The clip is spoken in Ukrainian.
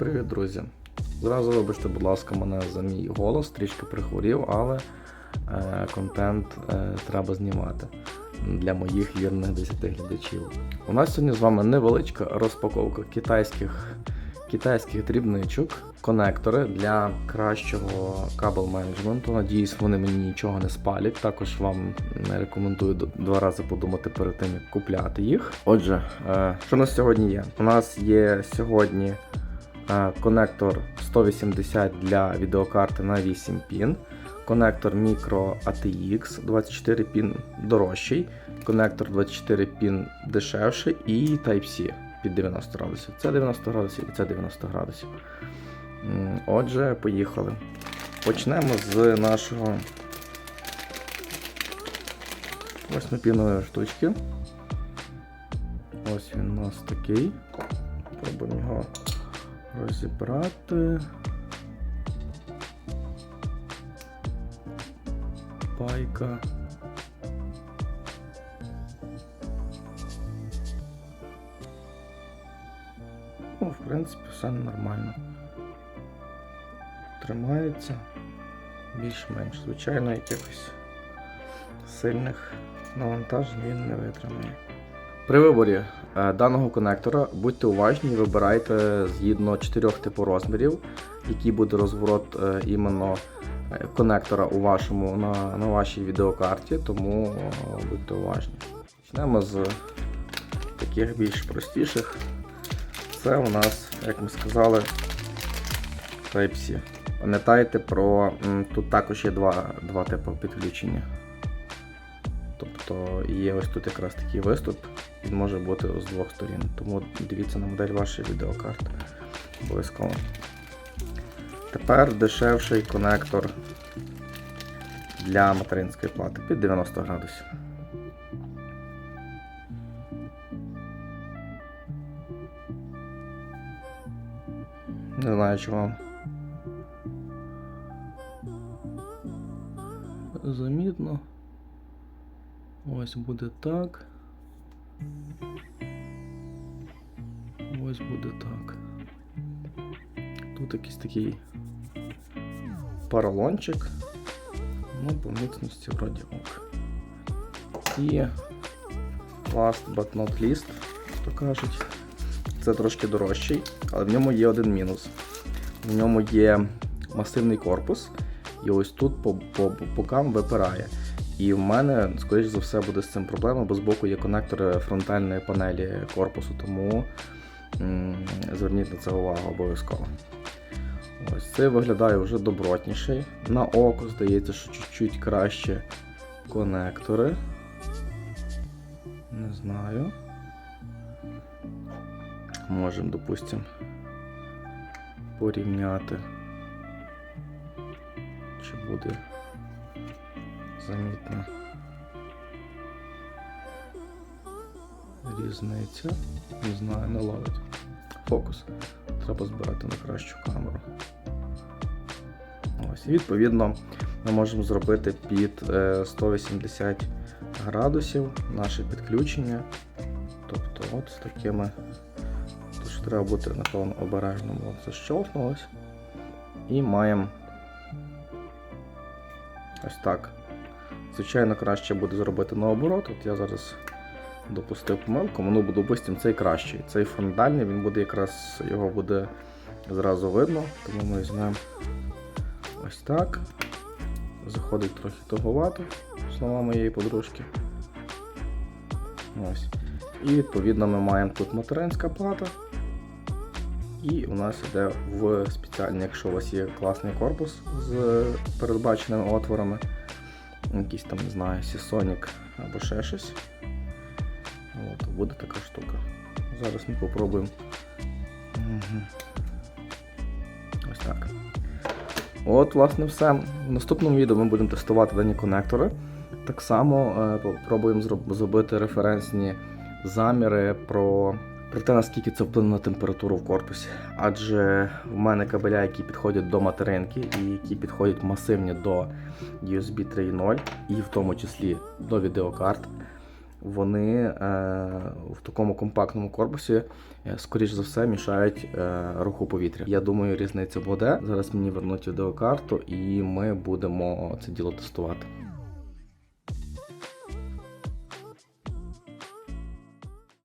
привіт, друзі! Зразу вибачте, будь ласка, мене за мій голос, трішки прихворів, але е, контент е, треба знімати для моїх вірних 10 глядачів. У нас сьогодні з вами невеличка розпаковка китайських, китайських дрібничок, конектори для кращого кабел менеджменту. Надіюсь, вони мені нічого не спалять. Також вам рекомендую два рази подумати перед тим, як купляти їх. Отже, е, що у нас сьогодні є? У нас є сьогодні конектор 180 для відеокарти на 8 пін. Конектор Micro ATX 24 пін дорожчий, конектор 24 пін дешевший і Type-C під 90 градусів. Це 90 градусів і це 90 градусів. Отже, поїхали. Почнемо з нашого восьмипінової штучки. Ось він у нас такий. Пробуємо його розібрати. Пайка. Ну, в принципі, все нормально. Тримається більш-менш. Звичайно, якихось сильних навантажень він не витримає. При виборі е, даного конектора будьте уважні і вибирайте згідно чотирьох типу розмірів, який буде розворот е, іменно е, конектора у вашому, на, на вашій відеокарті, тому будьте уважні. Почнемо з таких більш простіших. Це у нас, як ми сказали, Type-C. Пам'ятайте про. Тут також є два, два типи підключення. Тобто є ось тут якраз такий виступ, він може бути з двох сторін. Тому дивіться на модель вашої відеокарти. Обов'язково. Тепер дешевший конектор для материнської плати під 90 градусів. Не знаю, чи вам замітно. Ось буде так. Ось буде так. Тут якийсь такий поролончик. Ну, по міцності вроді ок. І last but not least, то кажуть. Це трошки дорожчий, але в ньому є один мінус. В ньому є масивний корпус, і ось тут по, по бокам випирає. І в мене, скоріш за все, буде з цим проблема, бо збоку є конектори фронтальної панелі корпусу, тому зверніть на це увагу обов'язково. Ось цей виглядає вже добротніший. На око здається, що чуть-чуть краще конектори. Не знаю. Можемо, допустимо, порівняти, чи буде замітна різниця. Не знаю, не ловить. Фокус. Треба збирати на кращу камеру. Ось, і відповідно, ми можемо зробити під е, 180 градусів наше підключення. Тобто от з такими. Тож треба бути, напевно, обережним. От защелкнулось. І маємо ось так. Звичайно, краще буде зробити наоборот. От я зараз допустив помилку, ну, допустимо, цей кращий. Цей фронтальний, він буде якраз його буде зразу видно, тому ми візьмемо ось так. Заходить трохи туговато, слова моєї подружки. Ось. І відповідно ми маємо тут материнська плата. І у нас йде в спеціальний, якщо у вас є класний корпус з передбаченими отворами, якийсь там, не знаю, Seasonic або ще щось. От, буде така штука. Зараз ми попробуємо. Мгм. Ось так. От, власне, все. В наступному відео ми будемо тестувати дані конектори. Так само е, попробуємо зробити референсні заміри про, про те, наскільки це вплине на температуру в корпусі. Адже в мене кабеля, які підходять до материнки і які підходять масивні до USB 3.0, і в тому числі до відеокарт. вони е, в такому компактному корпусі, е, скоріш за все, мішають е, руху повітря. Я думаю, різниця буде. Зараз мені вернуть відеокарту, і ми будемо це діло тестувати.